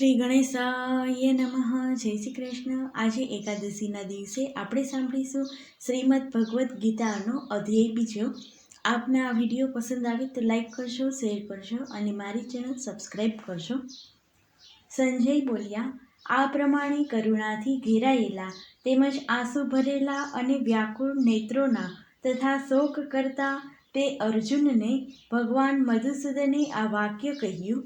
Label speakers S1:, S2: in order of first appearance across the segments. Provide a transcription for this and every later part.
S1: શ્રી ગણેશાય નમઃ. જય શ્રી કૃષ્ણ. આજે એકાદશીના દિવસે આપણે સાંભળીશું શ્રીમદ ભગવદ્ ગીતાનો અધ્યાય બીજો. આપને આ વીડિયો પસંદ આવે તો લાઈક કરશો શેર કરશો અને મારી ચેનલ સબસ્ક્રાઈબ કરશો સંજય બોલ્યા, આ પ્રમાણે કરુણાથી ઘેરાયેલા તેમજ આંસુ ભરેલા અને વ્યાકુળ નેત્રોના તથા શોક કરતા તે અર્જુનને ભગવાન મધુસૂદને આ વાક્ય કહ્યું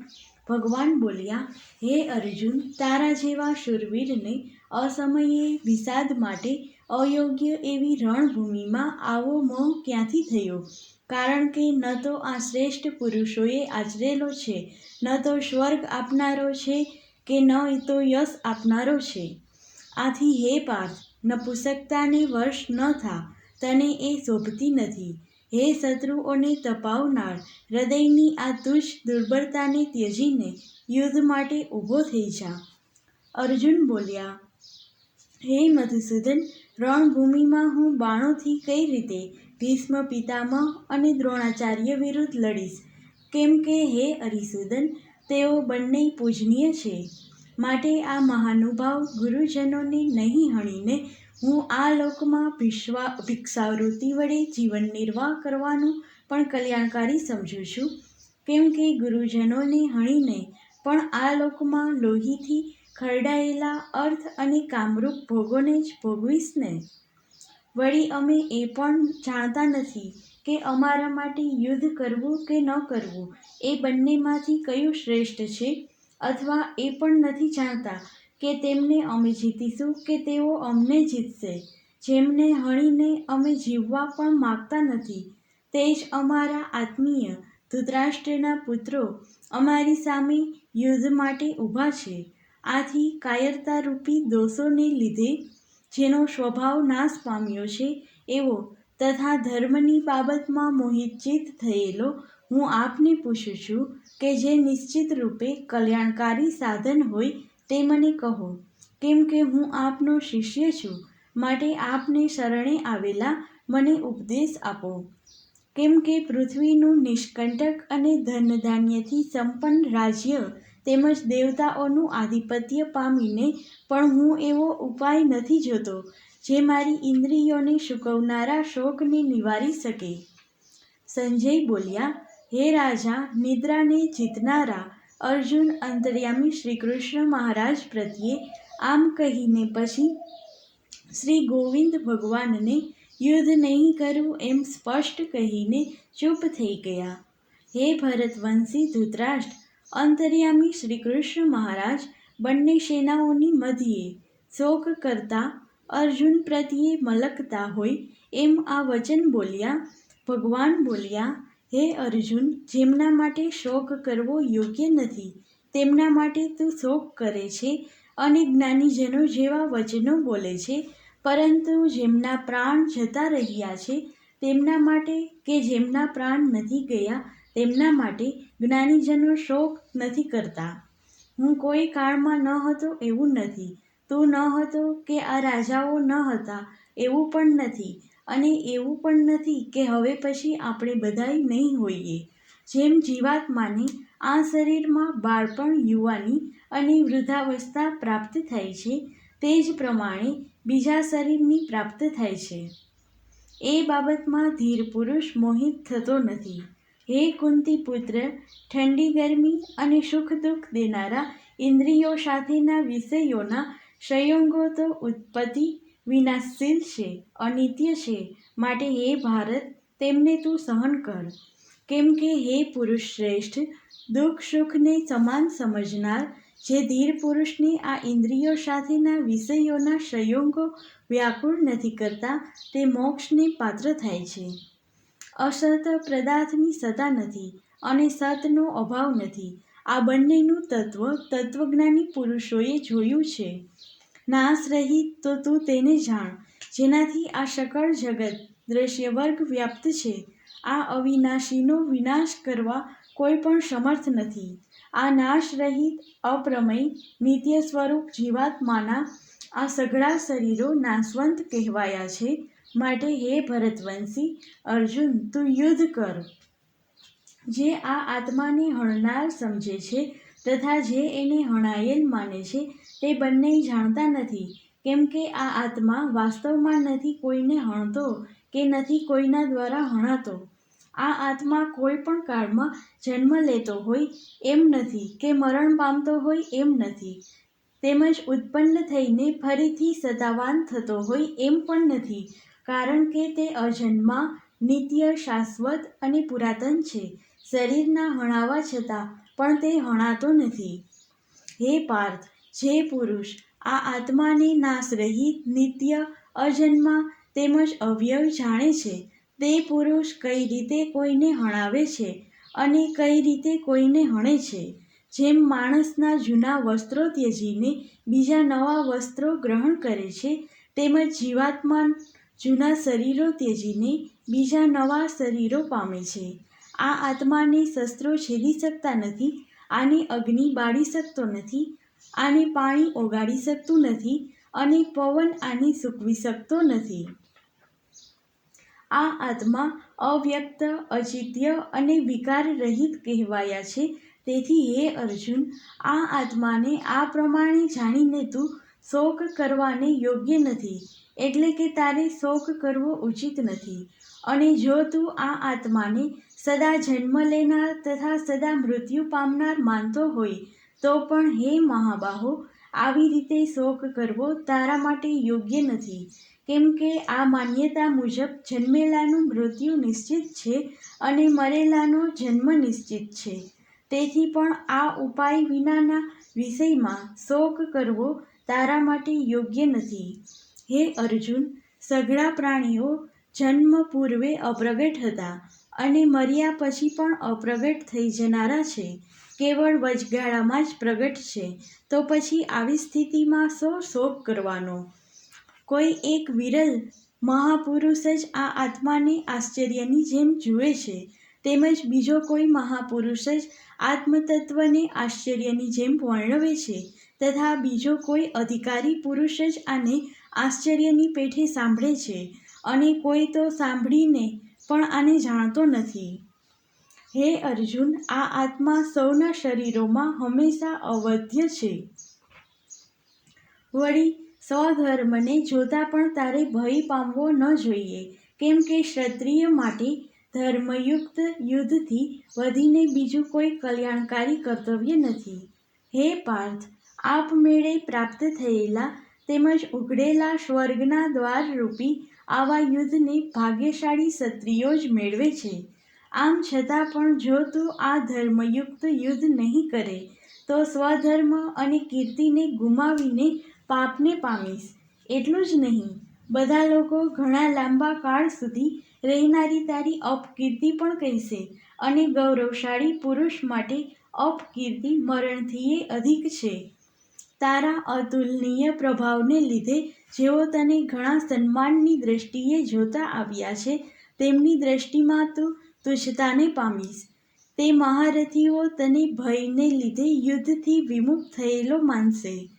S1: ભગવાન બોલ્યા, હે અર્જુન, તારા જેવા શૂરવીરને અસમયે વિષાદ માટે અયોગ્ય એવી રણભૂમિમાં આવો મોહ ક્યાંથી થયો? કારણ કે ન તો આ શ્રેષ્ઠ પુરુષોએ આચરેલો છે, ન તો સ્વર્ગ આપનારો છે કે ન તો યશ આપનારો છે. આથી હે પાર્થ નપુસકતાને વર્ષ ન થા, તને એ શોભતી નથી. હે શત્રુઓને તપાવનાર, હૃદયની આ તુષ દુર્બળતાને ત્યજીને યુદ્ધ માટે ઊભો થઈ જા. અર્જુન બોલ્યા, હે મધુસૂદન, રણભૂમિમાં હું બાણોથી કઈ રીતે ભીષ્મ પિતામહ અને દ્રોણાચાર્ય વિરુદ્ધ લડીશ? કેમ કે હે અરિસૂદન, તેઓ બંને પૂજનીય છે. માટે આ મહાનુભાવ ગુરુજનોને નહીં હણીને હું આ લોકમાં ભિશ્વા, ભિક્ષાવૃત્તિ વડે જીવન નિર્વાહ કરવાનું પણ કલ્યાણકારી સમજું છું. કેમ કે ગુરુજનોને હણીને પણ આ લોકમાં લોહીથી ખરડાયેલા અર્થ અને કામરૂપ ભોગોને જ ભોગવીશ ને? વળી અમે એ પણ જાણતા નથી કે અમારા માટે યુદ્ધ કરવું કે ન કરવું એ બંનેમાંથી કયું શ્રેષ્ઠ છે? અથવા એ પણ નથી જાણતા કે તેમને અમે જીતીશું, કે તેઓ અમને જીતશે. જેમને હણીને અમે જીવવા પણ માગતા નથી. તે જ અમારા આત્મીય ધૃતરાષ્ટ્રના પુત્રો અમારી સામે યુદ્ધ માટે ઊભા છે. આથી કાયરતારૂપી દોષોને લીધે જેનો સ્વભાવ નાશ પામ્યો છે, એવો તથા ધર્મની બાબતમાં મોહિતચિત થયેલો હું આપને પૂછું છું કે જે નિશ્ચિત રૂપે કલ્યાણકારી સાધન હોય તે મને કહો, કેમ કે હું આપનો શિષ્ય છું, માટે આપને શરણે આવેલા મને ઉપદેશ આપો. કેમ કે પૃથ્વીનું નિષ્કંટક અને ધનધાન્યથી સંપન્ન રાજ્ય તેમજ દેવતાઓનું આધિપત્ય પામીને પણ હું એવો ઉપાય નથી જોતો, જે મારી ઇન્દ્રિયોને સૂકવનારા શોકને નિવારી શકે. સંજય બોલ્યા, હે રાજા, નિદ્રાને જીતનારા અર્જુન અંતર્યામી શ્રી કૃષ્ણ મહારાજ પ્રત્યે આમ કહીને પછી શ્રી ગોવિંદ ભગવાનને યુદ્ધ નહીં કરવું એમ સ્પષ્ટ કહીને ચૂપ થઈ ગયા. હે ભરતવંશી ધૃતરાષ્ટ્ર, અંતર્યામી શ્રી કૃષ્ણ મહારાજ, બંને સેનાઓની મધ્યે શોક કરતા અર્જુન પ્રત્યે મલકતા હોય એમ આ વચન બોલ્યા, ભગવાન બોલ્યા હે અર્જુન, જેમના માટે શોક કરવો યોગ્ય નથી, તેમના માટે તું શોક કરે છે અને જ્ઞાનીજનો જેવા વચનો બોલે છે, પરંતુ જેમના પ્રાણ જતા રહ્યા છે, તેમના માટે કે જેમના પ્રાણ નથી ગયા, તેમના માટે જ્ઞાનીજનો શોક નથી કરતા. હું કોઈ કાળમાં ન હતો એવું નથી, તું ન હતો કે આ રાજાઓ ન હતા એવું પણ નથી અને એવું પણ નથી કે હવે પછી આપણે બધાય નહીં હોઈએ. જેમ જીવાત્માને આ શરીરમાં બાળપણ, યુવાની અને વૃદ્ધાવસ્થા પ્રાપ્ત થાય છે, તે જ પ્રમાણે બીજા શરીરની પ્રાપ્ત થાય છે. એ બાબતમાં ધીર પુરુષ મોહિત થતો નથી. હે કુંતી પુત્ર ઠંડી ગરમી અને સુખ દુઃખ દેનારા ઇન્દ્રિયો સાથેના વિષયોના સંયોગો તો ઉત્પત્તિ વિનાશશીલ છે, અનિત્ય છે. માટે હે ભારત, તેમને તું સહન કર. કેમ કે હે પુરુષ શ્રેષ્ઠ, દુઃખ સુખને સમાન સમજનાર, જે ધીર પુરુષને આ ઇન્દ્રિયો સાથેના વિષયોના સંયોગો વ્યાકુળ નથી કરતા, તે મોક્ષને પાત્ર થાય છે. અસત પદાર્થની સતા નથી અને સતનો અભાવ નથી. આ બંનેનું તત્વ તત્વજ્ઞાની પુરુષોએ જોયું છે. નાશ રહિત તો તું તેને જાણ. જેનાથી આ સકળ જગત દ્રશ્ય વર્ગ વ્યાપ્ત છે. આ અવિનાશીનો વિનાશ કરવા કોઈ પણ સમર્થ નથી. આ નાશ રહિત અપ્રમેય, નિત્ય સ્વરૂપ જીવાત્માના આ સઘળા શરીરો નાશવંત કહેવાયા છે. માટે હે ભરતવંશી, અર્જુન, તું યુદ્ધ કર. જે આ આત્માને હણનાર સમજે છે તથા જે એને હણાયેલ માને છે તે બંને જાણતા નથી, કેમ કે આ આત્મા વાસ્તવમાં નથી કોઈને હણતો કે નથી કોઈના દ્વારા હણાતો. આ આત્મા કોઈ પણ કાળમાં જન્મ લેતો હોય એમ નથી કે મરણ પામતો હોય એમ નથી. તેમજ ઉત્પન્ન થઈને ફરીથી સતાવાન થતો હોય એમ પણ નથી, કારણ કે તે અજન્મા, નિત્ય, શાશ્વત અને પુરાતન છે. શરીરના હણાવા છતાં પણ તે હણાતો નથી. હે પાર્થ જે પુરુષ આ આત્માને નાશરહિત નિત્ય અજન્મા તેમજ અવયવ જાણે છે, તે પુરુષ કઈ રીતે કોઈને હણાવે છે અને કઈ રીતે કોઈને હણે છે? જેમ માણસના જૂના વસ્ત્રો ત્યજીને બીજા નવા વસ્ત્રો ગ્રહણ કરે છે, તેમજ જીવાત્મા જૂના શરીરો ત્યજીને બીજા નવા શરીરો પામે છે. આ આત્માને શસ્ત્રો છેદી શકતા નથી, આની અગ્નિ બાળી શકતો નથી આને પાણી ઓગાળી શકતું નથી અને પવન આને સૂકવી શકતો નથી. આ આત્મા અવ્યક્ત, અચિત્ય અને વિકાર રહિત કહેવાયા છે. તેથી હે અર્જુન, આ આત્માને આ પ્રમાણે જાણીને તું શોક કરવાને યોગ્ય નથી, એટલે કે તારે શોક કરવો ઉચિત નથી. અને જો તું આ આત્માને સદા જન્મ લેનાર તથા સદા મૃત્યુ પામનાર માનતો હોય તો પણ હે મહાબાહો, આવી રીતે શોક કરવો તારા માટે યોગ્ય નથી. કેમ કે આ માન્યતા મુજબ જન્મેલાનું મૃત્યુ નિશ્ચિત છે અને મરેલાનો જન્મ નિશ્ચિત છે. તેથી પણ આ ઉપાય વિનાના વિષયમાં શોક કરવો તારા માટે યોગ્ય નથી. હે અર્જુન, સઘળા પ્રાણીઓ જન્મ પૂર્વે અપ્રગટ હતા અને મર્યા પછી પણ અપ્રગટ થઈ જનારા છે. કેવળ વચગાળામાં જ પ્રગટ છે, તો પછી આવી સ્થિતિમાં શો શોક કરવાનો? કોઈ એક વિરલ મહાપુરુષ જ આ આત્માને આશ્ચર્યની જેમ જુએ છે, તેમજ બીજો કોઈ મહાપુરુષ જ આત્મતત્વને આશ્ચર્યની જેમ વર્ણવે છે, તથા બીજો કોઈ અધિકારી પુરુષ જ આને આશ્ચર્યની પેઠે સાંભળે છે, અને કોઈ તો સાંભળીને પણ આને જાણતો નથી. હે અર્જુન, આ આત્મા સૌના શરીરોમાં હંમેશા અવધ્ય છે. વળી, સ્વધર્મને જોતા પણ તારે ભય પામવો ન જોઈએ, કેમ કે ક્ષત્રિય માટે ધર્મયુક્ત યુદ્ધથી વધીને બીજું કોઈ કલ્યાણકારી કર્તવ્ય નથી. હે પાર્થ, આપમેળે પ્રાપ્ત થયેલા તેમજ ઉઘડેલા સ્વર્ગના દ્વારરૂપી આવા યુદ્ધને ભાગ્યશાળી ક્ષત્રિયો જ મેળવે છે. આમ છતાં પણ જો તું આ ધર્મયુક્ત યુદ્ધ નહીં કરે, તો સ્વધર્મ અને કીર્તિને ગુમાવીને પાપને પામીશ. એટલું જ નહીં, બધા લોકો ઘણા લાંબા કાળ સુધી રહેનારી તારી અપકીર્તિ પણ કહેશે અને ગૌરવશાળી પુરુષ માટે અપકીર્તિ મરણથીએ અધિક છે. તારા અતુલનીય પ્રભાવને લીધે જેઓ તને ઘણા સન્માનની દ્રષ્ટિએ જોતા આવ્યા છે, તેમની દ્રષ્ટિમાં તું તુચ્છતાને પામીશ. તે મહારથીઓ તને ભયને લીધે યુદ્ધથી વિમુખ થયેલો માનશે.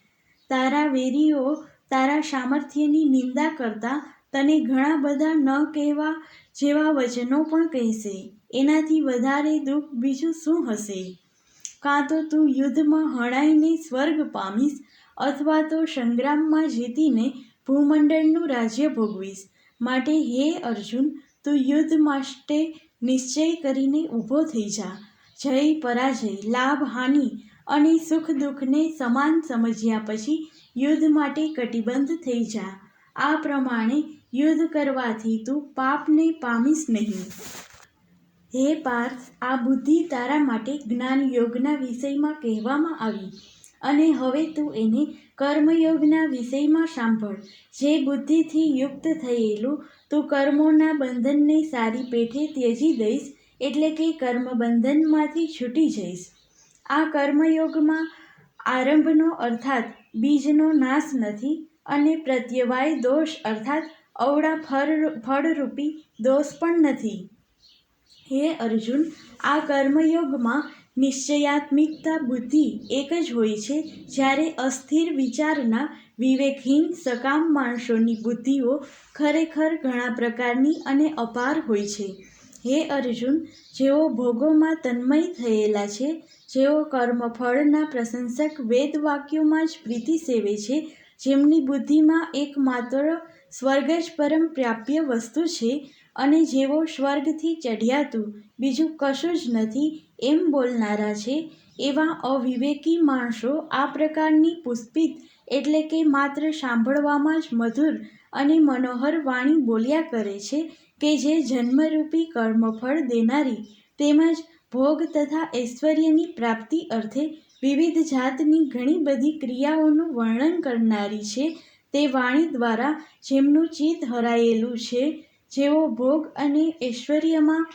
S1: તારા વેરીઓ તારા સામર્થ્યની નિંદા કરતા તને ઘણા બધા ન કહેવા જેવા વચનો પણ કહેશે. એનાથી વધારે દુઃખ બીજું શું હશે? કાં તો તું યુદ્ધમાં હણાઈને સ્વર્ગ પામીશ અથવા તો સંગ્રામમાં જીતીને ભૂમંડળનું રાજ્ય ભોગવીશ. માટે હે અર્જુન, તું યુદ્ધ માટે નિશ્ચય કરીને ઊભો થઈ જા. જય પરાજય, લાભ, હાનિ અને સુખ દુઃખને સમાન સમજ્યા પછી યુદ્ધ માટે કટિબદ્ધ થઈ જા. આ પ્રમાણે યુદ્ધ કરવાથી તું પાપને પામીશ નહીં. હે પાર્થ, આ બુદ્ધિ તારા માટે જ્ઞાન યોગના વિષયમાં કહેવામાં આવી અને હવે તું એને કર્મયોગના વિષયમાં સાંભળ. જે બુદ્ધિથી યુક્ત થયેલું, તું કર્મોના બંધનને સારી પેઠે ત્યજી દઈશ, એટલે કે કર્મબંધનમાંથી છૂટી જઈશ. આ કર્મયોગમાં આરંભનો અર્થાત બીજનો નાશ નથી અને પ્રત્યવાય દોષ અર્થાત અવળા ફળ ફળરૂપી દોષ પણ નથી. હે અર્જુન, આ કર્મયોગમાં નિશ્ચયાત્મિકતા બુદ્ધિ એક જ હોય છે જ્યારે અસ્થિર વિચારના વિવેકહીન સકામ માણસોની બુદ્ધિઓ ખરેખર ઘણા પ્રકારની અને અપાર હોય છે. હે અર્જુન, જેઓ ભોગોમાં તન્મય થયેલા છે, જેઓ કર્મફળના પ્રશંસક વેદ વાક્યોમાં જ પ્રીતિ સેવે છે, જેમની બુદ્ધિમાં એકમાત્ર સ્વર્ગ જ પરમ પ્રાપ્ય વસ્તુ છે અને જેઓ સ્વર્ગથી ચઢ્યાતું બીજું કશું જ નથી એમ બોલનારા છે, એવા અવિવેકી માણસો આ પ્રકારની પુષ્પિત એટલે કે માત્ર સાંભળવામાં જ મધુર અને મનોહર વાણી બોલ્યા કરે છે કે જે જન્મરૂપી કર્મફળ દેનારી તેમજ ભોગ તથા ઐશ્વર્યની પ્રાપ્તિ અર્થે વિવિધ જાતની ઘણી બધી ક્રિયાઓનું વર્ણન કરનારી છે, તે વાણી દ્વારા જેમનું ચિત્ત હરાયેલું છે, જેઓ ભોગ અને ઐશ્વર્યમાં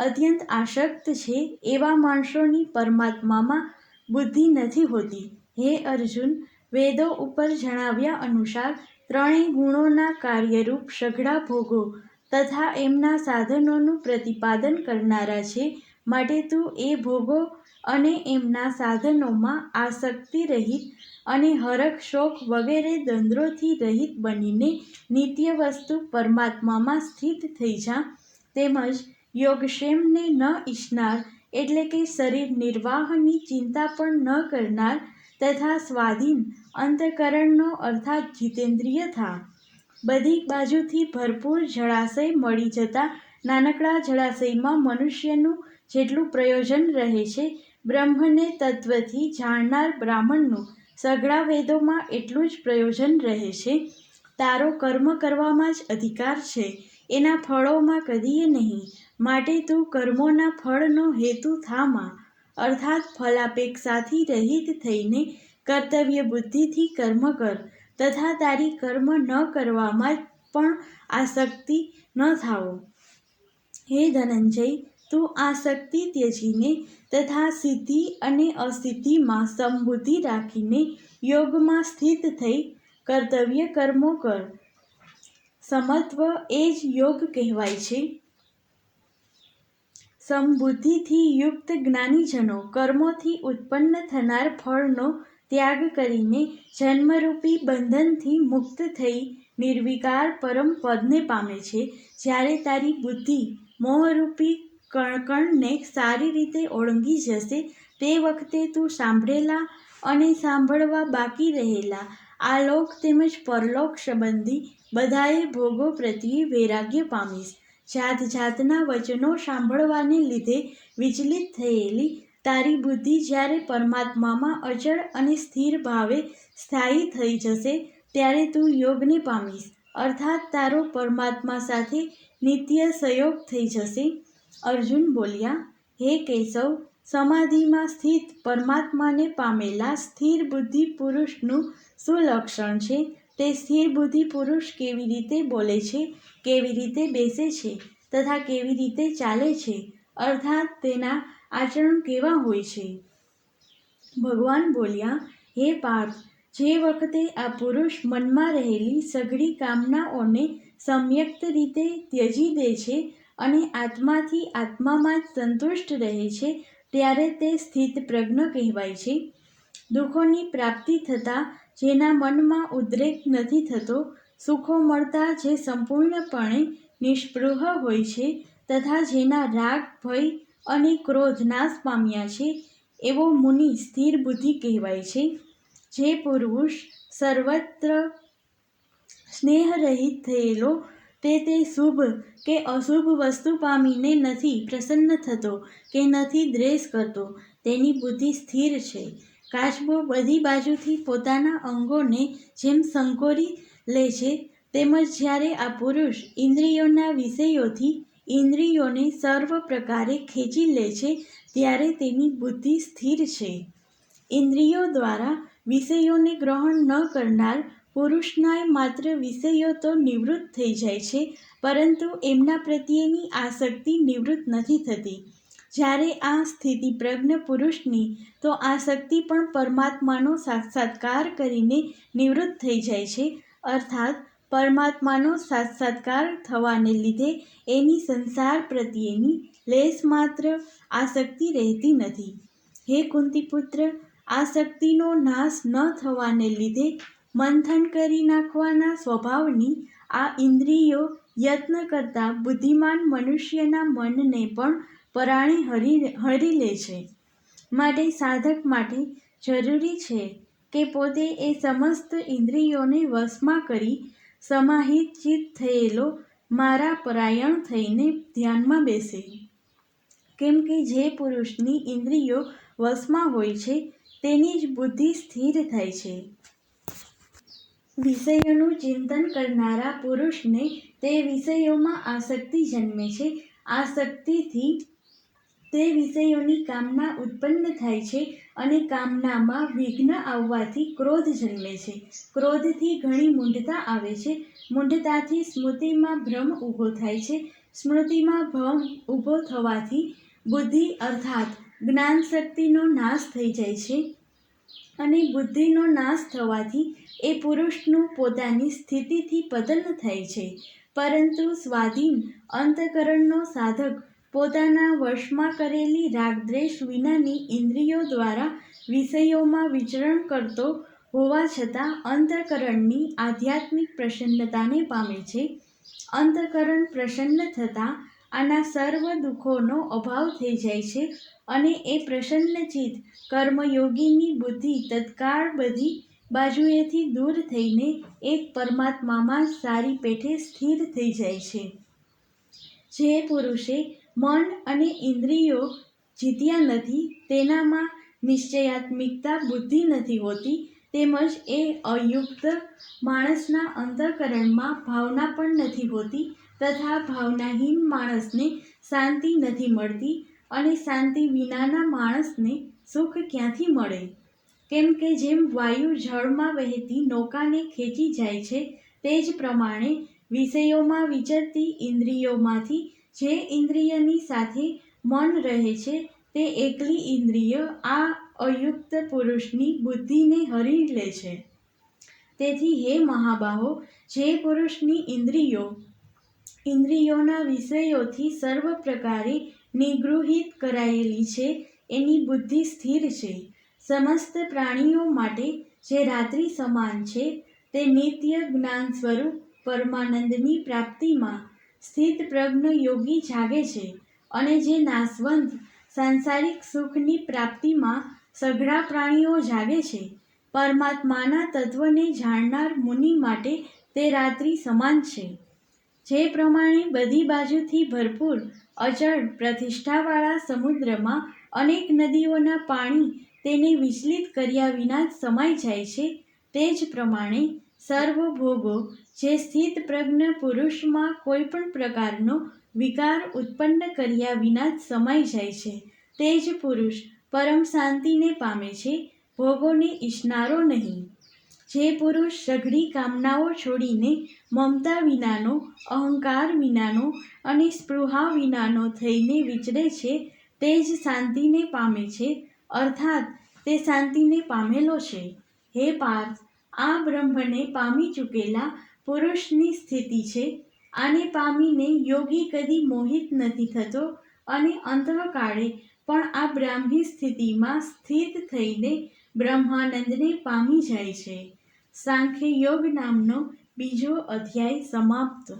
S1: અત્યંત આસક્ત છે એવા માણસોની પરમાત્મામાં બુદ્ધિ નથી હોતી. હે અર્જુન, વેદો ઉપર જણાવ્યા અનુસાર ત્રણેય ગુણોના કાર્યરૂપ સઘળા ભોગો તથા એમના સાધનોનું પ્રતિપાદન કરનારા છે. માટે તું એ ભોગો અને એમના સાધનોમાં આસક્તિ રહિત અને હરખ શોક વગેરે દંદ્રોથી રહિત બનીને નિત્ય વસ્તુ પરમાત્મામાં સ્થિત થઈ જા. તેમજ યોગક્ષેમને ન ઈચ્છનાર એટલે કે શરીર નિર્વાહની ચિંતા પણ ન કરનાર તથા સ્વાધીન અંતઃકરણનો અર્થાત જીતેન્દ્રિય થા. બધી બાજુથી ભરપૂર જળાશય મળી જતા નાનકડા જળાશયમાં મનુષ્યનું જેટલું પ્રયોજન રહે છે, બ્રહ્મને તત્વથી જાણનાર બ્રાહ્મણનું સઘળા વેદોમાં એટલું જ પ્રયોજન રહે છે. તારો કર્મ કરવામાં જ અધિકાર છે, એના ફળોમાં કદીએ નહીં. માટે તું કર્મોના ફળનો હેતુ થામા. અર્થાત ફલાપેક્ષાથી રહિત થઈને કર્તવ્ય બુદ્ધિથી કર્મ કર, તથા તારી કર્મ ન કરવામાં પણ આસક્તિ ન થાવો હે ધનંજય, તું આસક્તિ ત્યજીને તથા સિદ્ધિ અને અસિદ્ધિમાં સમબુદ્ધિ રાખીને યોગમાં સ્થિત થઈ કર્તવ્ય કર્મો કર. સમત્વ એ જ યોગ કહેવાય છે. સમબુદ્ધિથી યુક્ત જ્ઞાનીજનો કર્મોથી ઉત્પન્ન થનાર ફળનો ત્યાગ કરીને જન્મરૂપી બંધનથી મુક્ત થઈ નિર્વિકાર પરમ પદને પામે છે. જ્યારે તારી બુદ્ધિ મોહરૂપી કણકણને સારી રીતે ઓળંગી જશે, તે વખતે તું સાંભળેલા અને સાંભળવા બાકી રહેલા આ લોક તેમજ પરલોક સંબંધી બધાએ ભોગો પ્રત્યે વૈરાગ્ય પામીશ. જાત જાતના વચનો સાંભળવાને લીધે વિચલિત થયેલી તારી બુદ્ધિ જ્યારે પરમાત્મામાં અચળ અને સ્થિર ભાવે સ્થાયી થઈ જશે, ત્યારે તું યોગને પામીશ. અર્થાત તારો પરમાત્મા સાથે નિત્ય સહયોગ થઈ જશે. અર્જુન બોલ્યા, હે કેશવ, સમાધિમાં સ્થિત પરમાત્માને પામેલા સ્થિર બુદ્ધિ પુરુષનું શું લક્ષણ છે? તે સ્થિર બુદ્ધિ પુરુષ કેવી રીતે બોલે છે? કેવી રીતે બેસે છે તથા કેવી રીતે ચાલે છે? અર્થાત તેના આચરણ કેવા હોય છે? ભગવાન બોલ્યા, હે પાર્થ, જે વખતે આ પુરુષ મનમાં રહેલી સઘળી કામનાઓને સમ્યક્ત રીતે ત્યજી દે છે અને આત્માથી આત્મામાં જ સંતુષ્ટ રહે છે, ત્યારે તે સ્થિત પ્રજ્ઞ કહેવાય છે. દુઃખોની પ્રાપ્તિ થતાં જેના મનમાં ઉદ્રેક નથી થતો સુખો મળતા જે સંપૂર્ણપણે નિષ્પૃહ હોય છે, તથા જેના રાગ, ભય અને ક્રોધ નાશ પામ્યા છે, એવો મુનિ સ્થિર બુદ્ધિ કહેવાય છે. જે પુરુષ સર્વત્ર સ્નેહરહિત થયેલો, તે તે શુભ કે અશુભ વસ્તુ પામીને નથી પ્રસન્ન થતો કે નથી દ્વેષ કરતો, તેની બુદ્ધિ સ્થિર છે. કાચબો બધી બાજુથી પોતાના અંગોને જેમ સંકોરી લે છે. તેમજ જ્યારે આ પુરુષ ઇન્દ્રિયોના વિષયોથી ઇન્દ્રિયોને સર્વ પ્રકારે ખેંચી લે છે, ત્યારે તેની બુદ્ધિ સ્થિર છે. ઇન્દ્રિયો દ્વારા વિષયોને ગ્રહણ ન કરનાર પુરુષના માત્ર વિષયો તો નિવૃત્ત થઈ જાય છે, પરંતુ એમના પ્રત્યેની આસક્તિ નિવૃત્ત નથી થતી. જ્યારે આ સ્થિતિ પ્રજ્ઞ પુરુષની, તો આસક્તિ પણ પરમાત્માનો સાક્ષાત્કાર કરીને નિવૃત્ત થઈ જાય છે અર્થાત, પરમાત્માનો સાક્ષાત્કાર થવાને લીધે એની સંસાર પ્રત્યેની લેશ માત્ર આસક્તિ રહેતી નથી. હે કુંતીપુત્ર, આસક્તિનો નાશ ન થવાને લીધે મંથન કરી નાખવાના સ્વભાવની આ ઇન્દ્રિયો યત્ન કરતા બુદ્ધિમાન મનુષ્યના મનને પણ પરાણે હરી હરી લે છે. માટે સાધક માટે જરૂરી છે કે પોતે એ સમસ્ત ઇન્દ્રિયોને વશમાં કરી સમાહિત ચિત્ત થયેલો મારા પરાયણ થઈને ધ્યાનમાં બેસે. કેમ કે જે પુરુષની ઇન્દ્રિયો વશમાં હોય છે, તેની જ બુદ્ધિ સ્થિર થાય છે. વિષયોનું ચિંતન કરનારા પુરુષને તે વિષયોમાં આસક્તિ જન્મે છે. આસક્તિથી તે વિષયોની કામના ઉત્પન્ન થાય છે અને કામનામાં વિઘ્ન આવવાથી ક્રોધ જન્મે છે. ક્રોધથી ઘણી મૂંઢતા આવે છે. મૂંઢતાથી સ્મૃતિમાં ભ્રમ ઊભો થાય છે. સ્મૃતિમાં ભ્રમ ઊભો થવાથી બુદ્ધિ અર્થાત જ્ઞાન શક્તિનો નાશ થઈ જાય છે અને બુદ્ધિનો નાશ થવાથી એ પુરુષનું પોતાની સ્થિતિથી પતન થાય છે. પરંતુ સ્વાધીન અંતકરણનો સાધક પોતાના વશમાં કરેલી રાગદ્વેષ વિનાની ઇન્દ્રિયો દ્વારા વિષયોમાં વિચરણ કરતો હોવા છતાં અંતકરણની આધ્યાત્મિક પ્રસન્નતાને પામે છે. અંતકરણ પ્રસન્ન થતાં આના સર્વ દુઃખોનો અભાવ થઈ જાય છે અને એ પ્રસન્નચિત કર્મયોગીની બુદ્ધિ તત્કાળ બધી બાજુએથી દૂર થઈને એક પરમાત્મામાં સારી પેઠે સ્થિર થઈ જાય છે. જે પુરુષે મન અને ઇન્દ્રિયો જીત્યા નથી, તેનામાં નિશ્ચયાત્મિકતા બુદ્ધિ નથી હોતી, તેમજ એ અયુક્ત માણસના અંતઃકરણમાં ભાવના પણ નથી હોતી તથા ભાવનાહીન માણસને શાંતિ નથી મળતી અને શાંતિ વિનાના માણસને સુખ ક્યાંથી મળે? કેમ કે જેમ વાયુ જળમાં વહેતી નૌકાને ખેંચી જાય છે, તે જ પ્રમાણે વિષયોમાં વિચરતી ઇન્દ્રિયોમાંથી જે ઇન્દ્રિયની સાથે મન રહે છે, તે એકલી ઇન્દ્રિય આ અયુક્ત પુરુષની બુદ્ધિને હરી લે છે. તેથી હે મહાબાહો, જે પુરુષની ઇન્દ્રિયો, ઇન્દ્રિયોના વિષયોથી સર્વ પ્રકારે નિગૃહિત કરાયેલી છે, એની બુદ્ધિ સ્થિર છે. સમસ્ત પ્રાણીઓ માટે જે રાત્રિ સમાન છે, તે નિત્ય જ્ઞાન સ્વરૂપ પરમાનંદની પ્રાપ્તિમાં સ્થિત પ્રજ્ઞ યોગી જાગે છે અને જે નાશવંત સાંસારિક સુખની પ્રાપ્તિમાં સઘળા પ્રાણીઓ જાગે છે, પરમાત્માના તત્વને જાણનાર મુનિ માટે તે રાત્રિ સમાન છે. જે પ્રમાણે બધી બાજુથી ભરપૂર અચળ પ્રતિષ્ઠાવાળા સમુદ્રમાં અનેક નદીઓના પાણી તેને વિચલિત કર્યા વિના સમાઈ જાય છે, તે જ પ્રમાણે સર્વ ભોગો જે સ્થિત પ્રજ્ઞ પુરુષમાં કોઈ પણ પ્રકારનો વિકાર ઉત્પન્ન કર્યા વિના જ સમાઈ જાય છે. તે જ પુરુષ પરમ શાંતિને પામે છે, ભોગોને ઈચ્છનારો નહીં. જે પુરુષ સઘળી કામનાઓ છોડીને મમતા વિનાનો, અહંકાર વિનાનો અને સ્પૃહા વિનાનો થઈને વિચરે છે, તે જ શાંતિને પામે છે, અર્થાત તે શાંતિને પામેલો છે. હે પાર્થ, આ બ્રહ્મને પામી ચૂકેલા પુરુષની સ્થિતિ છે. આને પામીને યોગી કદી મોહિત નથી થતો અને અંતઃકાળે પણ આ બ્રાહ્મી સ્થિતિમાં સ્થિત થઈને બ્રહ્માનંદને પામી જાય છે. સાંખ્ય યોગ નામનો બીજો અધ્યાય સમાપ્ત.